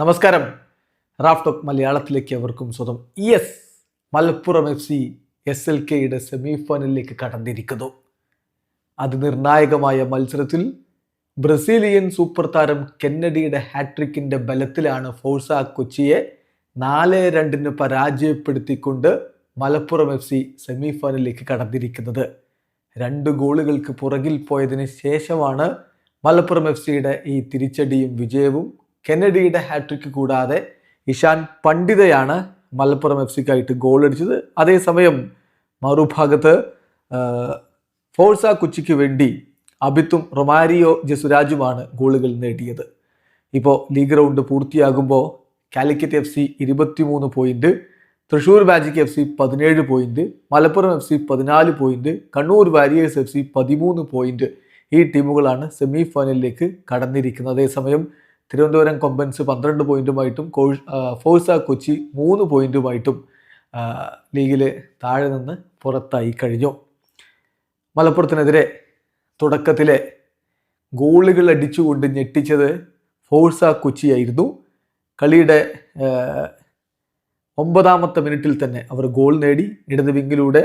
നമസ്കാരം. Raf talk മലയാളത്തിലേക്ക് അവർക്കും സ്വതം yes Malappuram F C S L കെയുടെ സെമി ഫൈനലിലേക്ക് കടന്നിരിക്കുന്നു. അതിനിർണായകമായ മത്സരത്തിൽ ബ്രസീലിയൻ സൂപ്പർ താരം കെന്നഡിയുടെ ഹാട്രിക്കിന്റെ ബലത്തിലാണ് ഫോഴ്സ കൊച്ചിയെ നാല് രണ്ടിന് പരാജയപ്പെടുത്തിക്കൊണ്ട് മലപ്പുറം എഫ് സി സെമി ഫൈനലിലേക്ക് കടന്നിരിക്കുന്നത്. രണ്ട് ഗോളുകൾക്ക് പുറകിൽ പോയതിന് ശേഷമാണ് മലപ്പുറം എഫ് സിയുടെ ഈ തിരിച്ചടിയും വിജയവും കെന്നഡിയുടെ ഹാട്രിക്ക് കൂടാതെ ഇഷാൻ പണ്ഡിതയാണ് മലപ്പുറം എഫ് സിക്കായിട്ട് ഗോൾ അടിച്ചത് അതേസമയം മറുഭാഗത്ത് ഫോഴ്സ കൊച്ചിക്ക് വേണ്ടി അബിത്തും റൊമാരിയോ ജസുരാജുമാണ് ഗോളുകൾ നേടിയത്. ഇപ്പോൾ ലീഗ് റൗണ്ട് പൂർത്തിയാകുമ്പോൾ കാലിക്കറ്റ് എഫ് സി ഇരുപത്തിമൂന്ന് point Thrissur Magic F C പതിനേഴ് പോയിന്റ് മലപ്പുറം എഫ് സി പതിനാല് point Kannur Warriors F C പതിമൂന്ന് പോയിന്റ് ഈ ടീമുകളാണ് സെമി ഫൈനലിലേക്ക് കടന്നിരിക്കുന്നത്. അതേസമയം തിരുവനന്തപുരം കൊമ്പൻസ് പന്ത്രണ്ട് പോയിന്റുമായിട്ടും ആ, ഫോഴ്സ കൊച്ചി മൂന്ന് പോയിന്റുമായിട്ടും ലീഗിൽ താഴെ നിന്ന് പുറത്തായി കഴിഞ്ഞു. മലപ്പുറത്തിനെതിരെ തുടക്കത്തിലെ ഗോളുകൾ അടിച്ചുകൊണ്ട് ഞെട്ടിച്ചത് ഫോഴ്സ കൊച്ചിയായിരുന്നു. കളിയുടെ ഒമ്പതാമത്തെ മിനിറ്റിൽ തന്നെ അവർ ഗോൾ നേടി. ഇടത് വിങ്ങിലൂടെ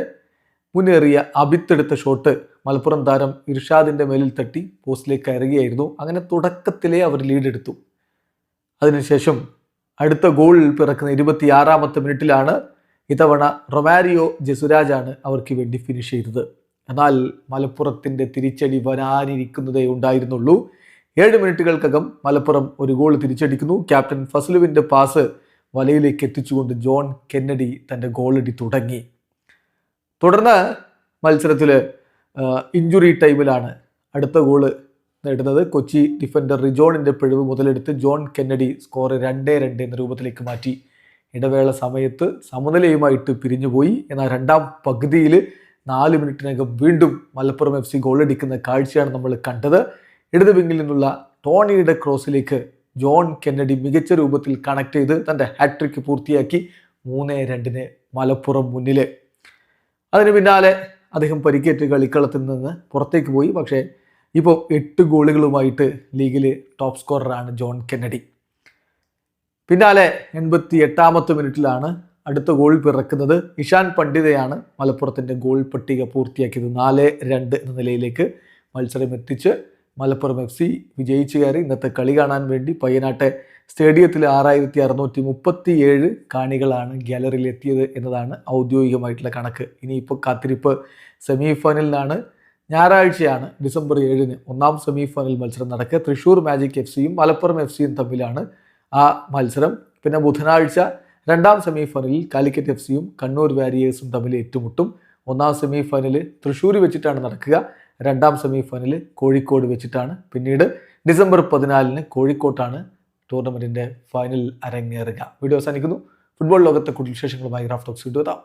മുന്നേറിയ അബിത്തെടുത്ത ഷോട്ട് മലപ്പുറം താരം ഇർഷാദിന്റെ മേലിൽ തട്ടി പോസ്റ്റിലേക്ക് കയറുകയായിരുന്നു. അങ്ങനെ തുടക്കത്തിലേ അവർ ലീഡെടുത്തു അതിനുശേഷം അടുത്ത ഗോളിൽ പിറക്കുന്ന ഇരുപത്തിയാറാമത്തെ മിനിറ്റിലാണ് ഇത്തവണ റൊമാരിയോ ജസുരാജാണ് അവർക്ക് വേണ്ടി ഫിനിഷ് ചെയ്തത്. എന്നാൽ മലപ്പുറത്തിന്റെ തിരിച്ചടി വരാനിരിക്കുന്നതേ ഉണ്ടായിരുന്നുള്ളൂ. ഏഴ് മിനിറ്റുകൾക്കകം മലപ്പുറം ഒരു ഗോൾ തിരിച്ചടിക്കുന്നു. ക്യാപ്റ്റൻ ഫസലുവിന്റെ പാസ് വലയിലേക്ക് എത്തിച്ചുകൊണ്ട് ജോൺ കെന്നഡി തന്റെ ഗോളടി തുടങ്ങി. തുടർന്ന് മത്സരത്തിൽ ഇഞ്ചുറി ടൈമിലാണ് അടുത്ത ഗോൾ നേടുന്നത്. കൊച്ചി ഡിഫൻഡർ റിജോണിന്റെ പിഴവ് മുതലെടുത്ത് ജോൺ കെന്നഡി സ്കോർ രണ്ടേ രണ്ട് എന്ന രൂപത്തിലേക്ക് മാറ്റി. ഇടവേള സമയത്ത് സമനിലയുമായിട്ട് പിരിഞ്ഞുപോയി. എന്നാൽ രണ്ടാം പകുതിയിൽ നാല് മിനിറ്റിനകം വീണ്ടും മലപ്പുറം എഫ് സി ഗോളടിക്കുന്ന കാഴ്ചയാണ് നമ്മൾ കണ്ടത്. ഇടത് വിങ്ങിൽ നിന്നുള്ള ടോണിയുടെ ക്രോസിലേക്ക് ജോൺ കെന്നഡി മികച്ച രൂപത്തിൽ കണക്ട് ചെയ്ത് തന്റെ ഹാട്രിക്ക് പൂർത്തിയാക്കി മൂന്ന് രണ്ടിന് മലപ്പുറം മുന്നിൽ അതിന് പിന്നാലെ അദ്ദേഹം പരിക്കേറ്റ് കളിക്കളത്തിൽ നിന്ന് പുറത്തേക്ക് പോയി. പക്ഷേ ഇപ്പോൾ എട്ട് ഗോളുകളുമായിട്ട് ലീഗിൽ ടോപ്പ് സ്കോററാണ് ജോൺ കെന്നഡി. പിന്നാലെ എൺപത്തി എട്ടാമത്തെ മിനിറ്റിലാണ് അടുത്ത ഗോൾ പിറക്കുന്നത്. ഇഷാൻ പണ്ഡിതയാണ് മലപ്പുറത്തിന്റെ ഗോൾ പട്ടിക പൂർത്തിയാക്കിയത്. നാല് രണ്ട് എന്ന നിലയിലേക്ക് മത്സരം എത്തിച്ച് മലപ്പുറം എഫ് സി വിജയിച്ചു കയറി ഇന്നത്തെ കളി കാണാൻ വേണ്ടി പയ്യനാട്ടെ സ്റ്റേഡിയത്തിൽ ആറായിരത്തി അറുന്നൂറ്റി മുപ്പത്തി ഏഴ് കാണികളാണ് ഗ്യാലറിയിൽ എത്തിയത് എന്നതാണ് ഔദ്യോഗികമായിട്ടുള്ള കണക്ക്. ഇനിയിപ്പോൾ കാത്തിരിപ്പ് സെമി ഫൈനലിലാണ് ഞായറാഴ്ചയാണ് ഡിസംബർ ഏഴിന് ഒന്നാം സെമി ഫൈനൽ മത്സരം നടക്കുക. തൃശ്ശൂർ മാജിക് എഫ് സിയും മലപ്പുറം എഫ് സിയും തമ്മിലാണ് ആ മത്സരം. പിന്നെ ബുധനാഴ്ച രണ്ടാം സെമി ഫൈനലിൽ കാലിക്കറ്റ് എഫ് സിയും കണ്ണൂർ വാരിയേഴ്സും തമ്മിൽ ഏറ്റുമുട്ടും. ഒന്നാം സെമി ഫൈനൽ തൃശ്ശൂർ വെച്ചിട്ടാണ് നടക്കുക. രണ്ടാം സെമി ഫൈനൽ കോഴിക്കോട് വെച്ചിട്ടാണ്. പിന്നീട് ഡിസംബർ പതിനാലിന് കോഴിക്കോട്ടാണ് ടൂർണമെന്റിന്റെ ഫൈനൽ അരങ്ങേറുക. വീഡിയോ അവസാനിക്കുന്നു. ഫുട്ബോൾ ലോകത്തെ കൂടുതൽ വിശേഷങ്ങളുമായി ഗ്രാഫ് ടോക്സ് വീഡിയോ എത്താം